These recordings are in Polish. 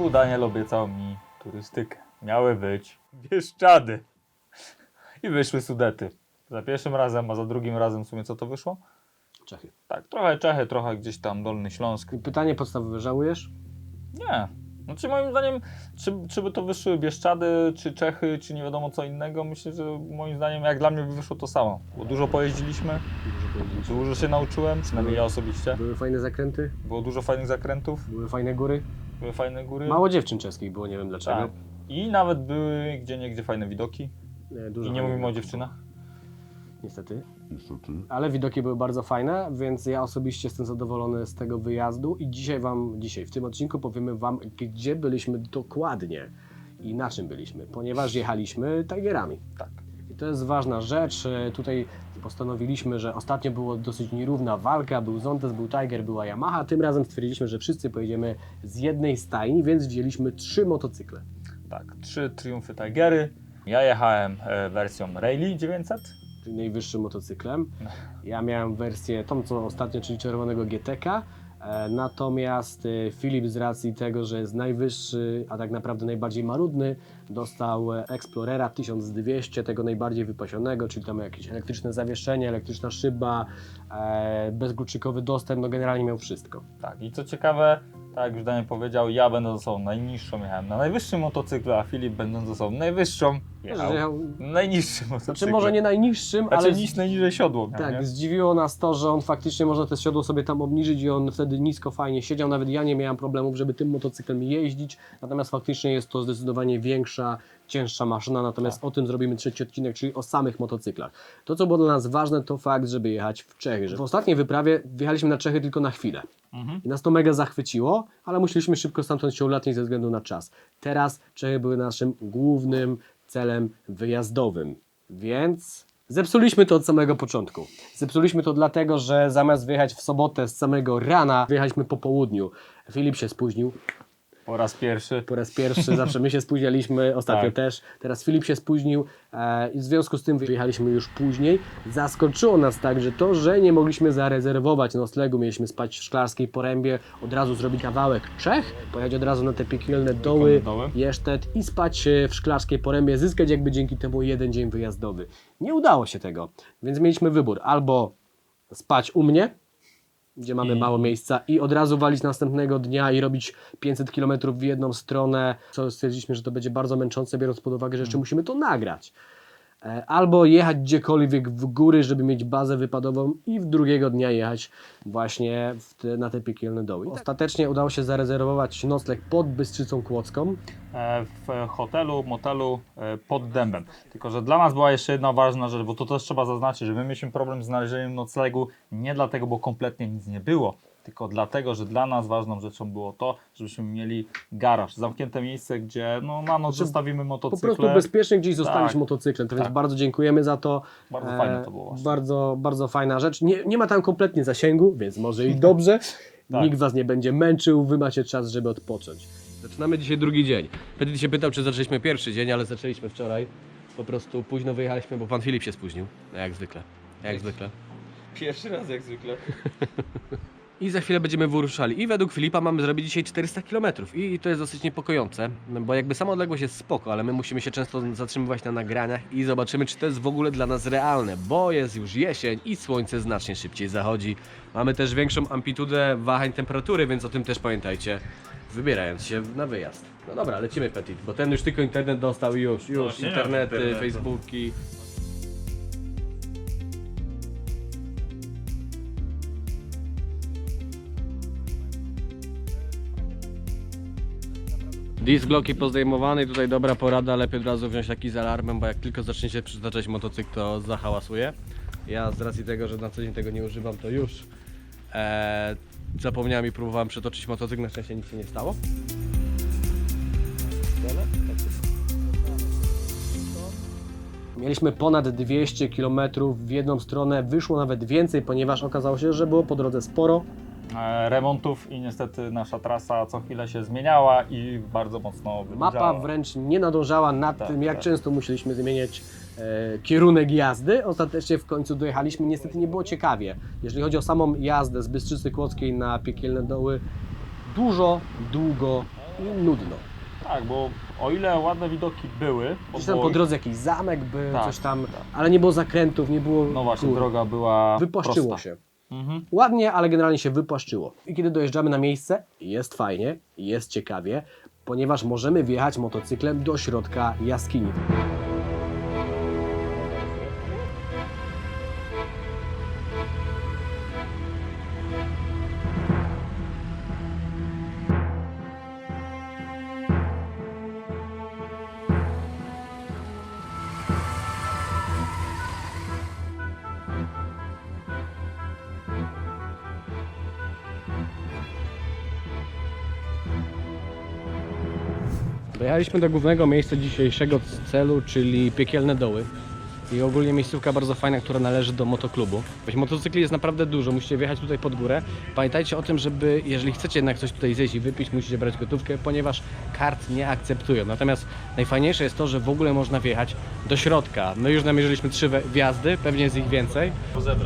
roku Daniel obiecał mi turystykę. Miały być Bieszczady. I wyszły Sudety. Za pierwszym razem, a za drugim razem w sumie co to wyszło? Czechy. Tak, trochę Czechy, trochę gdzieś tam Dolny Śląsk. I pytanie podstawowe, żałujesz? Nie. Znaczy moim zdaniem, czy, czy by to wyszły Bieszczady, czy Czechy, czy nie wiadomo co innego, myślę, że moim zdaniem jak dla mnie by wyszło to samo. Bo dużo pojeździliśmy, dużo się nauczyłem, przynajmniej ja osobiście. Były fajne zakręty, Było dużo fajnych zakrętów, były fajne góry. Były fajne góry. Mało dziewczyn czeskich było, nie wiem dlaczego. Tak. I nawet były gdzie niegdzie fajne widoki. E, Dużo I nie fajnych mówimy o dziewczynach. Niestety. Niestety. Ale widoki były bardzo fajne, więc ja osobiście jestem zadowolony z tego wyjazdu i dzisiaj wam, dzisiaj w tym odcinku powiemy wam, gdzie byliśmy dokładnie i na czym byliśmy, ponieważ jechaliśmy Tigerami. Tak. To jest ważna rzecz. E, Tutaj postanowiliśmy, że ostatnio było dosyć nierówna walka. Był Zontes, był Tiger, była Yamaha. Tym razem stwierdziliśmy, że wszyscy pojedziemy z jednej stajni, więc wzięliśmy trzy motocykle. Tak, trzy Triumfy Tigery. Ja jechałem e, wersją Rally 900. czyli najwyższym motocyklem. Ja miałem wersję tą, co ostatnio, czyli czerwonego GTK. E, Natomiast e, Filip z racji tego, że jest najwyższy, a tak naprawdę najbardziej marudny, dostał e, Explorera 1200, tego najbardziej wypasionego, czyli tam jakieś elektryczne zawieszenie, elektryczna szyba, bezgluczykowy dostęp, no generalnie miał wszystko. Tak, i co ciekawe, tak jak już Daniel powiedział, ja będę osobą najniższą jechałem na najwyższym motocyklu, a Filip będąc osobą najwyższą jechał na najniższym motocyklu. Znaczy może nie najniższym, Znaczy ale... niż najniżej siodło miał, Tak, nie? zdziwiło nas to, że on faktycznie można te siodło sobie tam obniżyć i on wtedy nisko fajnie siedział. Nawet ja nie miałem problemów, żeby tym motocyklem jeździć. Natomiast faktycznie jest to zdecydowanie większa, cięższa maszyna. Natomiast o tym zrobimy trzeci odcinek, czyli o samych motocyklach. To, co było dla nas ważne, to fakt, żeby jechać w Czechy. Że w ostatniej wyprawie wjechaliśmy na Czechy tylko na chwilę. Mhm. I nas to mega zachwyciło, ale musieliśmy szybko stamtąd się ulatnić ze względu na czas. Teraz Czechy były naszym głównym celem wyjazdowym, więc zepsuliśmy to od samego początku. Zepsuliśmy to dlatego, że zamiast wyjechać w sobotę z samego rana, wyjechaliśmy po południu. Filip się spóźnił Po raz pierwszy. po raz pierwszy, zawsze my się spóźnialiśmy, ostatnio Tak. też. Teraz Filip się spóźnił e, i w związku z tym wyjechaliśmy już później. Zaskoczyło nas także to, że nie mogliśmy zarezerwować noclegu. Mieliśmy spać w Szklarskiej Porębie, od razu zrobić kawałek Czech, pojechać od razu na te piekielne doły, doły. Jesztet i spać e, w Szklarskiej Porębie, zyskać jakby dzięki temu jeden dzień wyjazdowy. Nie udało się tego, więc mieliśmy wybór albo spać u mnie, gdzie mamy I- mało miejsca i od razu walić następnego dnia i robić 500 km w jedną stronę, co stwierdziliśmy, że to będzie bardzo męczące, biorąc pod uwagę, że jeszcze musimy to nagrać. E, Albo jechać gdziekolwiek w góry, żeby mieć bazę wypadową i w drugiego dnia jechać właśnie te, na te piekielne doły. Ostatecznie udało się zarezerwować nocleg pod Bystrzycą Kłodzką. E, w hotelu, motelu e, pod dębem. Tylko, że dla nas była jeszcze jedna ważna rzecz, bo to też trzeba zaznaczyć, że my mieliśmy problem z znalezieniem noclegu nie dlatego, bo kompletnie nic nie było, tylko dlatego, że dla nas ważną rzeczą było to, żebyśmy mieli garaż, zamknięte miejsce, gdzie no, na noc zostawimy Po motocykle. prostu bezpiecznie gdzieś zostaliśmy Tak. motocyklem, to więc Tak. bardzo dziękujemy za to. Bardzo E, fajne to było właśnie. Bardzo, bardzo fajna rzecz. Nie, nie ma tam kompletnie zasięgu, więc może i dobrze. Tak. Nikt Was nie będzie męczył, Wy macie czas, żeby odpocząć. Zaczynamy dzisiaj drugi dzień. Petit się pytał, czy zaczęliśmy pierwszy dzień, ale zaczęliśmy wczoraj. Po prostu późno wyjechaliśmy, bo Pan Filip się spóźnił. Jak zwykle. Jak zwykle. Pierwszy raz jak zwykle. I za chwilę będziemy wyruszali. I według Filipa mamy zrobić dzisiaj 400 km. I, I to jest dosyć niepokojące, bo jakby sama odległość jest spoko, ale my musimy się często zatrzymywać na nagraniach i zobaczymy, czy to jest w ogóle dla nas realne, bo jest już jesień i słońce znacznie szybciej zachodzi. Mamy też większą amplitudę wahań temperatury, więc o tym też pamiętajcie, wybierając się na wyjazd. No dobra, lecimy Petit, bo ten już tylko internet dostał i już, już, Właśnie, internety, internetu. facebooki. Disc bloki pozdejmowane i tutaj dobra porada, lepiej od razu wziąć taki z alarmem, bo jak tylko zacznie się przytaczać motocykl, to zahałasuje. Ja z racji tego, że na co dzień tego nie używam, to już e, zapomniałem i próbowałem przetoczyć motocykl, na szczęście nic się nie stało. Mieliśmy ponad 200 km w jedną stronę, wyszło nawet więcej, ponieważ okazało się, że było po drodze sporo. E, remontów i niestety nasza trasa co chwilę się zmieniała i bardzo mocno Mapa wydłużała. wręcz nie nadążała nad Tak, tym, jak tak. często musieliśmy zmieniać e, kierunek jazdy. Ostatecznie w końcu dojechaliśmy. Niestety nie było ciekawie. Jeżeli chodzi o samą jazdę z Bystrzycy Kłodzkiej na Piekielne Doły, dużo, długo i nudno. Tak, bo o ile ładne widoki były, bo Gdzieś tam było- po drodze jakiś zamek był, Tak, coś tam, tak. ale nie było zakrętów, nie było no właśnie, droga była Wypłaszczyło prosta. się. Mhm. Ładnie, ale generalnie się wypłaszczyło. I kiedy dojeżdżamy na miejsce, jest fajnie, jest ciekawie, ponieważ możemy wjechać motocyklem do środka jaskini. Dojechaliśmy do głównego miejsca dzisiejszego celu, czyli Piekielne Doły. I ogólnie miejscówka bardzo fajna, która należy do motoklubu. Motocykli jest naprawdę dużo, musicie wjechać tutaj pod górę. Pamiętajcie o tym, żeby jeżeli chcecie jednak coś tutaj zjeść i wypić, musicie brać gotówkę, ponieważ kart nie akceptują. Natomiast najfajniejsze jest to, że w ogóle można wjechać do środka. My już namierzyliśmy trzy wjazdy, pewnie jest ich więcej.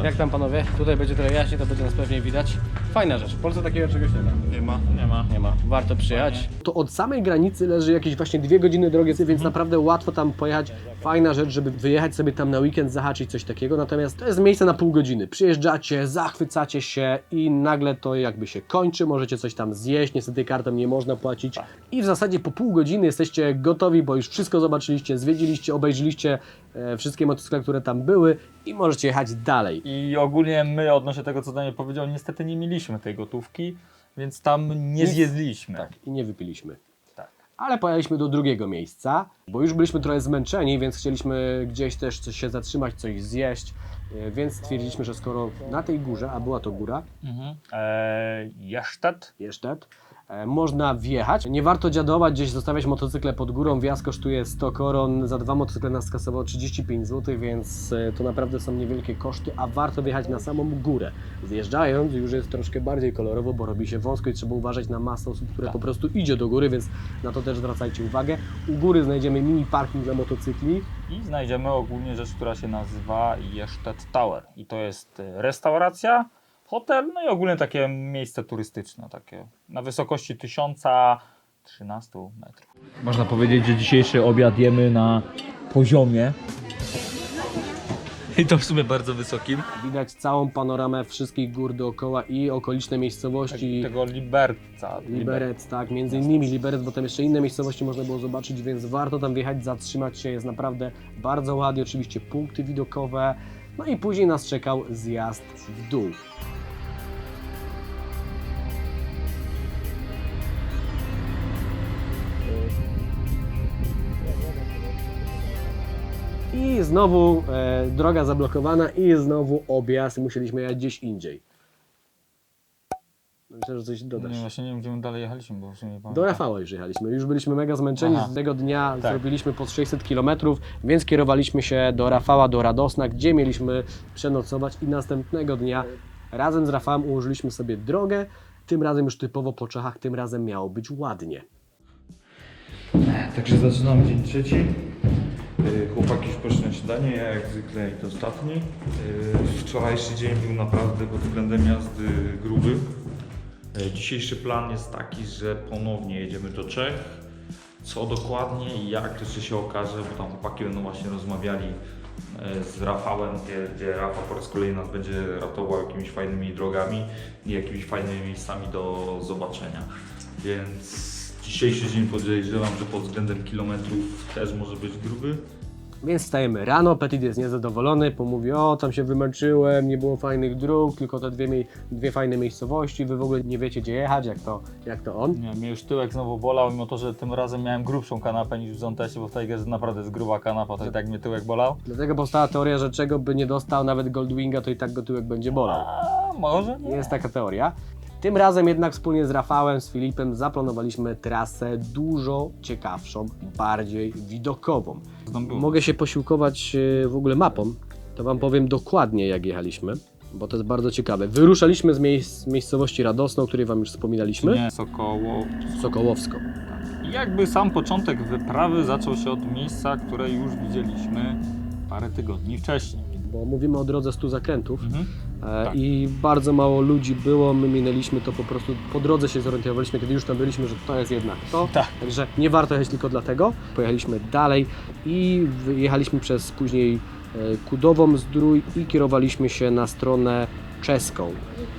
Jak tam panowie? Tutaj będzie trochę jaśniej, to będzie nas pewnie widać. Fajna rzecz, w Polsce takiego czegoś nie ma. Nie ma, nie ma. Nie ma. Warto przyjechać. To od samej granicy leży jakieś właśnie dwie godziny drogi, więc Mhm. naprawdę łatwo tam pojechać. Fajna rzecz, żeby wyjechać sobie tam na weekend, zahaczyć coś takiego. Natomiast to jest miejsce na pół godziny. Przyjeżdżacie, zachwycacie się i nagle to jakby się kończy. Możecie coś tam zjeść. Niestety kartą nie można płacić. I w zasadzie po pół godziny jesteście gotowi, bo już wszystko zobaczyliście, zwiedziliście, obejrzyliście e, wszystkie motocykle, które tam były i możecie jechać dalej. I ogólnie my odnośnie tego, co Daniel powiedział, niestety nie mieliśmy tej gotówki, więc tam nie Nic. zjedliśmy. Tak, i nie wypiliśmy. Ale pojechaliśmy do drugiego miejsca, bo już byliśmy trochę zmęczeni, więc chcieliśmy gdzieś też coś się zatrzymać, coś zjeść. e, Więc stwierdziliśmy, że skoro na tej górze, a była to góra, Mhm. Eee, Jesztet. Można wjechać. Nie warto dziadować, gdzieś zostawiać motocykle pod górą. Wjazd kosztuje 100 koron, za dwa motocykle nas skasowało 35 zł, więc e, to naprawdę są niewielkie koszty, a warto wjechać na samą górę. Zjeżdżając już jest troszkę bardziej kolorowo, bo robi się wąsko i trzeba uważać na masę osób, które Tak. po prostu idzie do góry, więc na to też zwracajcie uwagę. U góry znajdziemy mini parking dla motocykli. I znajdziemy ogólnie rzecz, która się nazywa Jesztet Tower. I to jest e, restauracja, hotel, no i ogólnie takie miejsce turystyczne, takie na wysokości 1013 metrów. Można powiedzieć, że dzisiejszy obiad jemy na poziomie. I to w sumie bardzo wysokim. Widać całą panoramę wszystkich gór dookoła i okoliczne miejscowości. Tego Liberca. Liberec, tak, między innymi Liberec, bo tam jeszcze inne miejscowości można było zobaczyć, więc warto tam wjechać, zatrzymać się, jest naprawdę bardzo ładnie, oczywiście punkty widokowe, no i później nas czekał zjazd w dół. I znowu e, droga zablokowana i znowu objazd, musieliśmy jechać gdzieś indziej. Myślę, że coś dodasz. Nie, właśnie nie wiem, gdzie my dalej jechaliśmy, bo już nie pamiętam. Do Rafała już jechaliśmy. Już byliśmy mega zmęczeni. Aha. Z tego dnia Tak. zrobiliśmy po 600 km, więc kierowaliśmy się do Rafała, do Radosna, gdzie mieliśmy przenocować i następnego dnia razem z Rafałem ułożyliśmy sobie drogę. Tym razem już typowo po Czechach, tym razem miało być ładnie. Także zaczynamy dzień trzeci. Yy, Chłopaki już poszli na śniadanie, ja jak zwykle jak ostatni. Yy, Wczorajszy dzień był naprawdę pod względem jazdy gruby. Yy, Dzisiejszy plan jest taki, że ponownie jedziemy do Czech. Co dokładnie i jak jeszcze się okaże, bo tam chłopaki będą właśnie rozmawiali yy, z Rafałem, gdzie, gdzie Rafał po raz kolejny nas będzie ratował jakimiś fajnymi drogami i jakimiś fajnymi miejscami do zobaczenia. Więc dzisiejszy dzień podejrzewam, że pod względem kilometrów też może być gruby. Więc wstajemy rano, Petit jest niezadowolony, bo mówi, o tam się wymęczyłem, nie było fajnych dróg, tylko te dwie, dwie fajne miejscowości, wy w ogóle nie wiecie gdzie jechać, jak to, jak to on. Nie, mnie już tyłek znowu bolał, mimo to, że tym razem miałem grubszą kanapę niż w Zontesie, bo w Tigerze naprawdę jest gruba kanapa, to i tak mnie tyłek bolał. Dlatego powstała teoria, że czego by nie dostał nawet Goldwinga, to i tak go tyłek będzie bolał. A może nie. Jest taka teoria. Tym razem jednak wspólnie z Rafałem, z Filipem zaplanowaliśmy trasę dużo ciekawszą, bardziej widokową. Mogę się posiłkować e, w ogóle mapą, to Wam powiem dokładnie jak jechaliśmy, bo to jest bardzo ciekawe. Wyruszaliśmy z miejsc, miejscowości Radosno, o której Wam już wspominaliśmy, Nie, Sokoło. Sokołowsko. I jakby sam początek wyprawy zaczął się od miejsca, które już widzieliśmy parę tygodni wcześniej. Bo mówimy o drodze 100 zakrętów Mhm. e, Tak. i bardzo mało ludzi było, my minęliśmy to po prostu, po drodze się zorientowaliśmy, kiedy już tam byliśmy, że to jest jednak to, Tak. także nie warto jechać tylko dlatego. Pojechaliśmy dalej i wyjechaliśmy przez później e, Kudową Zdrój i kierowaliśmy się na stronę czeską.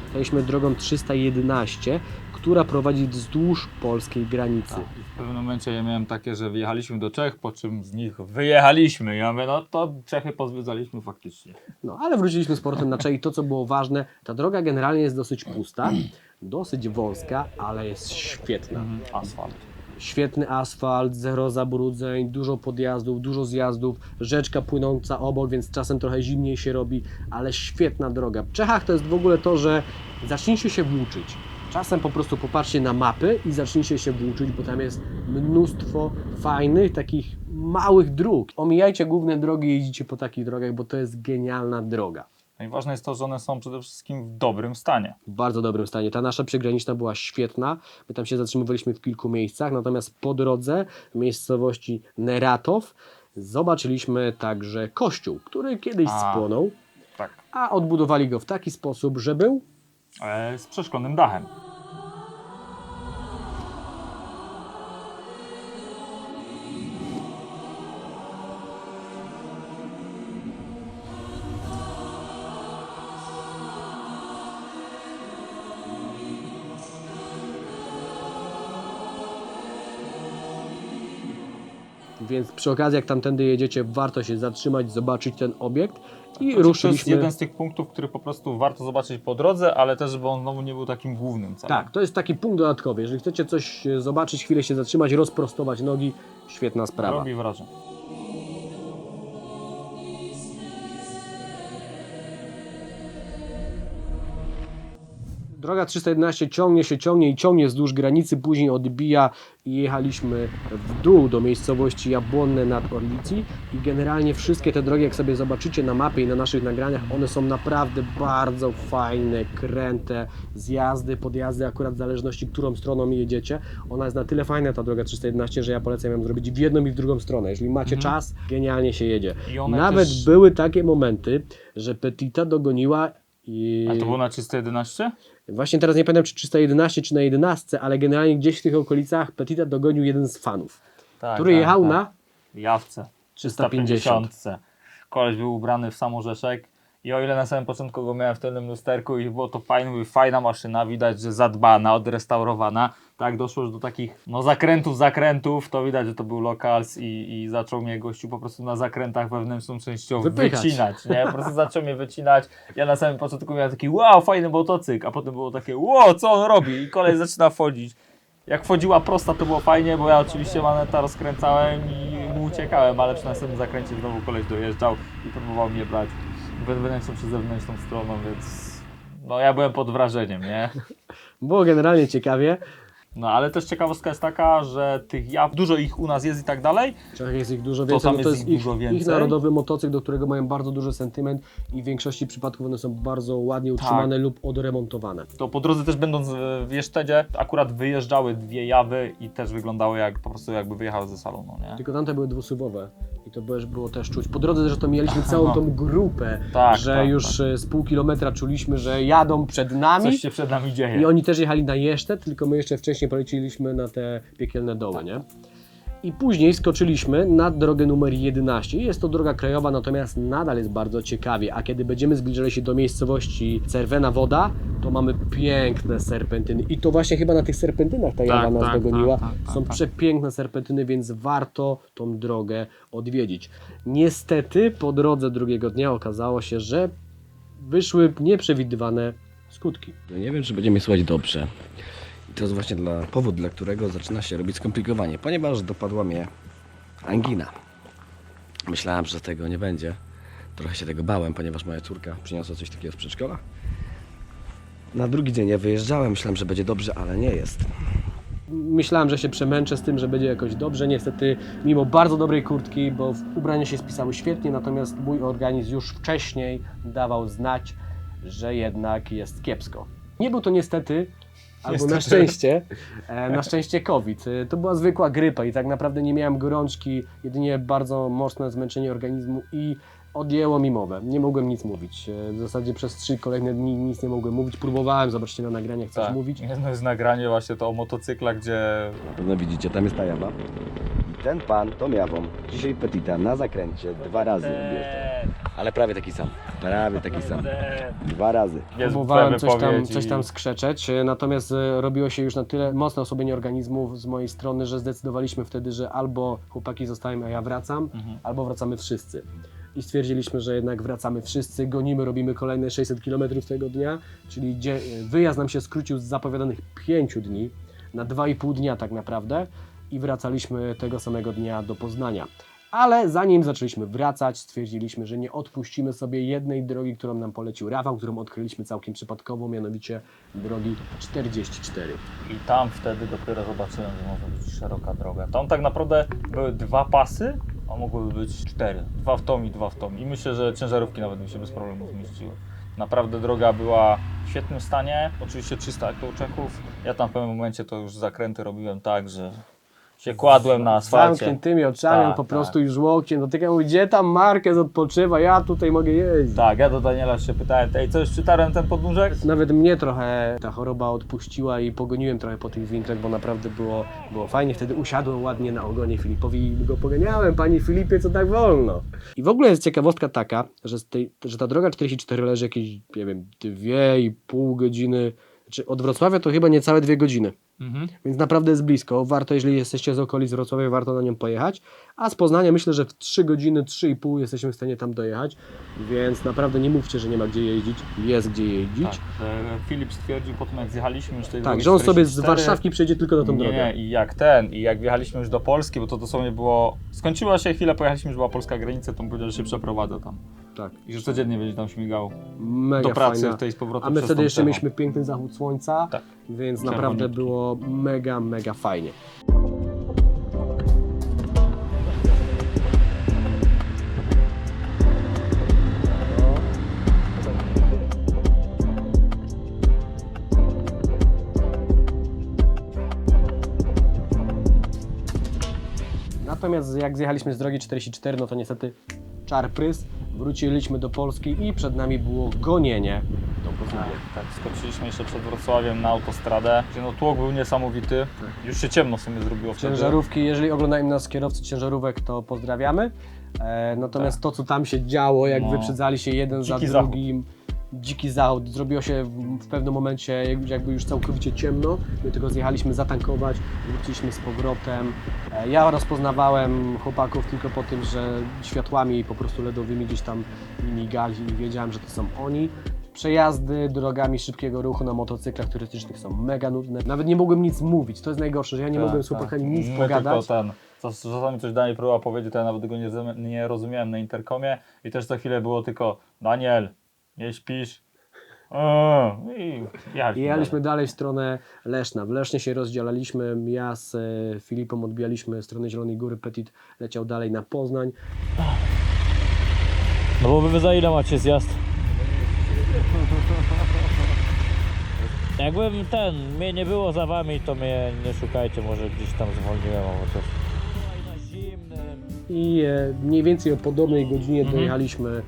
Jechaliśmy drogą 311, która prowadzi wzdłuż polskiej granicy. W pewnym momencie ja miałem takie, że wjechaliśmy do Czech, po czym z nich wyjechaliśmy. Ja mówię, no to Czechy pozwiedzaliśmy faktycznie. No, ale wróciliśmy z portem na Czech i to, co było ważne, ta droga generalnie jest dosyć pusta, dosyć wąska, ale jest świetna. Mhm. Asfalt. Świetny asfalt, zero zabrudzeń, dużo podjazdów, dużo zjazdów, rzeczka płynąca obok, więc czasem trochę zimniej się robi, ale świetna droga. W Czechach to jest w ogóle to, że zacznijcie się włóczyć. Czasem po prostu popatrzcie na mapy i zacznijcie się włóczyć, bo tam jest mnóstwo fajnych, takich małych dróg. Omijajcie główne drogi i jeździcie po takich drogach, bo to jest genialna droga. No i ważne jest to, że one są przede wszystkim w dobrym stanie. w bardzo dobrym stanie. Ta nasza przygraniczna była świetna. My tam się zatrzymywaliśmy w kilku miejscach, natomiast po drodze w miejscowości Neratow zobaczyliśmy także kościół, który kiedyś A. spłonął, Tak. a odbudowali go w taki sposób, że był E, z przeszklonym dachem. Więc przy okazji, jak tamtędy jedziecie, warto się zatrzymać, zobaczyć ten obiekt. I To jest ruszyliśmy. jeden z tych punktów, który po prostu warto zobaczyć po drodze, ale też, żeby on znowu nie był takim głównym celem. Tak, to jest taki punkt dodatkowy. Jeżeli chcecie coś e, zobaczyć, chwilę się zatrzymać, rozprostować nogi, świetna sprawa. Robi wrażenie. Droga 311 ciągnie się, ciągnie i ciągnie wzdłuż granicy, później odbija i jechaliśmy w dół do miejscowości Jabłonne nad Orlicji i generalnie wszystkie te drogi, jak sobie zobaczycie na mapie i na naszych nagraniach, one są naprawdę bardzo fajne, kręte, zjazdy, podjazdy, akurat w zależności, którą stroną jedziecie. Ona jest na tyle fajna, ta droga 311, że ja polecam ją zrobić w jedną i w drugą stronę. Jeżeli macie Mhm. czas, genialnie się jedzie. Nawet też- były takie momenty, że Petita dogoniła i... A to było na 311? Właśnie teraz nie pamiętam, czy 311, czy na 11, ale generalnie gdzieś w tych okolicach Petita dogonił jeden z fanów, Tak, który tak, jechał tak. na Jawce. 350. Koleś był ubrany w samorzeszek i o ile na samym początku go miałem w tylnym lusterku i było to fajne, mówię, fajna maszyna, widać, że zadbana, odrestaurowana, tak doszło już do takich no zakrętów, zakrętów, to widać, że to był lokals i, i zaczął mnie gościu po prostu na zakrętach wewnętrzną częścią Wypychać. wycinać, nie? Po prostu zaczął mnie wycinać. Ja na samym początku miałem taki wow, fajny motocykl, a potem było takie wow, co on robi? I kolej zaczyna wchodzić. Jak wchodziła prosta, to było fajnie, bo ja oczywiście maneta rozkręcałem i mu uciekałem, ale przy następnym zakręcie znowu koleś dojeżdżał i próbował mnie brać wewnętrzną czy zewnętrzną stroną, więc no ja byłem pod wrażeniem, nie? Było generalnie ciekawie. No ale też ciekawostka jest taka, że tych jaw, dużo ich u nas jest i tak dalej. W Czechach jest ich dużo więcej, tam bo to jest jest ich ich, dużo ich więcej. narodowy motocykl, do którego mają bardzo duży sentyment i w większości przypadków one są bardzo ładnie Tak. utrzymane lub odremontowane. To po drodze też będąc w Jeszczedzie, akurat wyjeżdżały dwie jawy i też wyglądały jak po prostu jakby wyjechały ze salonu, nie? Tylko tamte były dwusuwowe i to było, było też czuć. Po drodze zresztą mieliśmy całą tą grupę, Tak, że tak, już e, z pół kilometra czuliśmy, że jadą przed nami. Coś się przed nami dzieje. I oni też jechali na Jeszczet, tylko my jeszcze wcześniej poleciliśmy na te piekielne doły, nie? I później skoczyliśmy na drogę numer 11. Jest to droga krajowa, natomiast nadal jest bardzo ciekawie. A kiedy będziemy zbliżali się do miejscowości Cerwena Woda, to mamy piękne serpentyny. I to właśnie chyba na tych serpentynach ta jawa nas tak, dogoniła. tak, tak, Są tak. przepiękne serpentyny, więc warto tą drogę odwiedzić. Niestety po drodze drugiego dnia okazało się, że wyszły nieprzewidywane skutki. No nie wiem, czy będzie mnie słuchać dobrze. To jest właśnie dla, powód, dla którego zaczyna się robić skomplikowanie, ponieważ dopadła mnie angina. Myślałem, że tego nie będzie. Trochę się tego bałem, ponieważ moja córka przyniosła coś takiego z przedszkola. Na drugi dzień ja wyjeżdżałem, myślałem, że będzie dobrze, ale nie jest. Myślałem, że się przemęczę z tym, że będzie jakoś dobrze. Niestety, mimo bardzo dobrej kurtki, bo ubrania się spisały świetnie, natomiast mój organizm już wcześniej dawał znać, że jednak jest kiepsko. Nie był to niestety, albo na Niestety. szczęście, e, na szczęście COVID. E, To była zwykła grypa i tak naprawdę nie miałem gorączki, jedynie bardzo mocne zmęczenie organizmu i odjęło mi mowę. Nie mogłem nic mówić. E, W zasadzie przez trzy kolejne dni nic nie mogłem mówić. Próbowałem, zobaczcie na nagraniach, coś Tak. mówić. Jedno jest nagranie właśnie to o motocyklach, gdzie Na pewno widzicie, tam jest ta jawa. I ten pan, tą jawą, dzisiaj Petita na zakręcie dwa razy objeżdżał. Ale prawie taki sam. Prawie taki sam. Dwa razy. Próbowałem coś tam, coś tam skrzeczeć, e, natomiast e, robiło się już na tyle mocne osłabienie organizmu z mojej strony, że zdecydowaliśmy wtedy, że albo chłopaki zostają, a ja wracam, Mhm. albo wracamy wszyscy. I stwierdziliśmy, że jednak wracamy wszyscy, gonimy, robimy kolejne 600 km tego dnia, czyli dzie- wyjazd nam się skrócił z zapowiadanych 5 dni na 2,5 dnia tak naprawdę i wracaliśmy tego samego dnia do Poznania. Ale zanim zaczęliśmy wracać, stwierdziliśmy, że nie odpuścimy sobie jednej drogi, którą nam polecił Rafał, którą odkryliśmy całkiem przypadkowo, mianowicie drogi 44. I tam wtedy dopiero zobaczyłem, że może być szeroka droga. Tam tak naprawdę były dwa pasy, a mogłyby być cztery. Dwa w tą i dwa w tą. I myślę, że ciężarówki nawet by się bez problemu zmieściły. Naprawdę droga była w świetnym stanie. Oczywiście 300 jak Czechów. Ja tam w pewnym momencie to już zakręty robiłem tak, że się kładłem na Z asfalcie. zamkniętymi oczami, Tak, po tak. prostu już łokciem dotykał, mówi, gdzie tam Marquez odpoczywa, ja tutaj mogę jeździć. Tak, ja do Daniela się pytałem, ej, co już przytarłem ten podnóżek? Nawet mnie trochę ta choroba odpuściła i pogoniłem trochę po tych winklach, bo naprawdę było, było fajnie. Wtedy usiadłem ładnie na ogonie Filipowi i go poganiałem. Panie Filipie, co tak wolno? I w ogóle jest ciekawostka taka, że, z tej, że ta droga 44 leży jakieś, nie wiem, dwie i pół godziny. Znaczy od Wrocławia to chyba niecałe dwie godziny. Mhm. Więc naprawdę jest blisko. Warto, jeżeli jesteście z okolic Wrocławia, warto na nią pojechać. A z Poznania myślę, że w 3 godziny, 3,5 jesteśmy w stanie tam dojechać. Więc naprawdę nie mówcie, że nie ma gdzie jeździć. Jest gdzie jeździć. Tak, że Filip stwierdził po tym jak zjechaliśmy już tej Tak, drogi że on sobie z 44, Warszawki przejdzie tylko na tą nie, drogę. Nie, i jak ten, i jak wjechaliśmy już do Polski, bo to dosłownie było, skończyła się chwila, pojechaliśmy, już była polska granica, to powiedział, że się przeprowadza tam. Tak. I że codziennie będzie tam śmigał Mega do pracy fajna. tej z powrotem A my przez wtedy tą jeszcze Czechą. mieliśmy piękny zachód słońca, Tak. więc Czerwoniutki. naprawdę było mega, mega fajnie. Natomiast jak zjechaliśmy z drogi 44, no to niestety czar prys. Wróciliśmy do Polski i przed nami było gonienie do Poznania. Tak, skoczyliśmy jeszcze przed Wrocławiem na autostradę, gdzie no tłok był niesamowity. Już się ciemno w sumie zrobiło wtedy. Ciężarówki, jeżeli oglądają nas kierowcy ciężarówek, to pozdrawiamy. E, natomiast to, co tam się działo, jak No. wyprzedzali się jeden za Dziki zachód. drugim, dziki zachód, zrobiło się w, pewnym momencie jak- jakby już całkowicie ciemno. My tylko zjechaliśmy zatankować, wróciliśmy z powrotem. E, ja rozpoznawałem chłopaków tylko po tym, że światłami po prostu LEDowymi gdzieś tam mi migali i wiedziałem, że to są oni. Przejazdy drogami szybkiego ruchu na motocyklach turystycznych są mega nudne. Nawet nie mogłem nic mówić, to jest najgorsze, że ja nie mogłem z chłopakami nic My pogadać. Tylko ten, czas- czasami coś Daniel próbował powiedzieć, to ja nawet tego nie, nie rozumiałem na interkomie i też co chwilę było tylko Daniel, nie śpisz? O, I jechaliśmy I jechaliśmy dalej. dalej w stronę Leszna. W Lesznie się rozdzielaliśmy. Ja z e, Filipem odbijaliśmy stronę Zielonej Góry. Petit leciał dalej na Poznań. No bo wy za ile macie zjazd? Jakbym ten, mnie nie było za wami, to mnie nie szukajcie, może gdzieś tam zwolniłem albo coś. I e, mniej więcej o podobnej godzinie Mhm. dojechaliśmy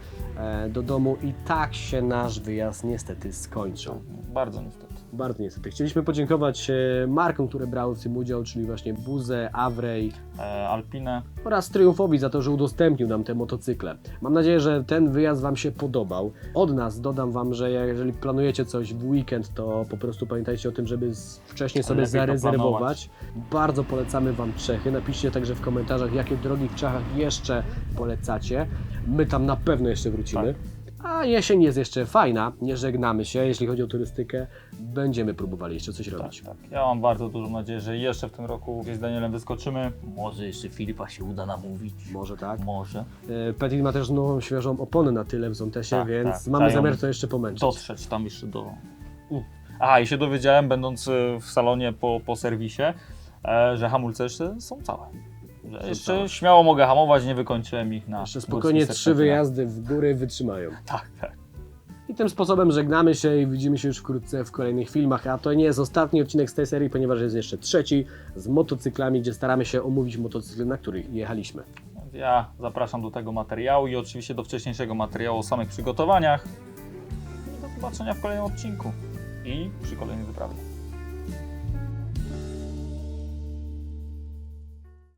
do domu i tak się nasz wyjazd niestety skończył. Bardzo niestety. Bardzo niestety. Chcieliśmy podziękować e, markom, które brały w tym udział, czyli właśnie Buze, Avrej, E, Alpinę. oraz Triumfowi za to, że udostępnił nam te motocykle. Mam nadzieję, że ten wyjazd Wam się podobał. Od nas dodam Wam, że jeżeli planujecie coś w weekend, to po prostu pamiętajcie o tym, żeby z- wcześniej sobie Lepiej to zarezerwować. Bardzo polecamy Wam Czechy. Napiszcie także w komentarzach, jakie drogi w Czechach jeszcze polecacie. My tam na pewno jeszcze wrócimy. A jesień jest jeszcze fajna, nie żegnamy się, jeśli chodzi o turystykę. Będziemy próbowali jeszcze coś Tak, robić. tak. Ja mam bardzo dużą nadzieję, że jeszcze w tym roku z Danielem wyskoczymy. Może jeszcze Filipa się uda namówić. Może tak. Może. E, Petit ma też nową, świeżą oponę na tyle w Zontesie, Tak, więc tak. mamy Dają zamiar to jeszcze pomęczyć. Dotrzeć tam jeszcze do... U. Aha, i się dowiedziałem, będąc y, w salonie po, po serwisie, e, że hamulce jeszcze są całe. Jeszcze całe. śmiało mogę hamować, nie wykończyłem ich na... Jeszcze spokojnie trzy wyjazdy w góry wytrzymają. Tak, tak. I tym sposobem żegnamy się i widzimy się już wkrótce w kolejnych filmach. A to nie jest ostatni odcinek z tej serii, ponieważ jest jeszcze trzeci z motocyklami, gdzie staramy się omówić motocykle, na których jechaliśmy. Ja zapraszam do tego materiału i oczywiście do wcześniejszego materiału o samych przygotowaniach. I do zobaczenia w kolejnym odcinku i przy kolejnej wyprawie.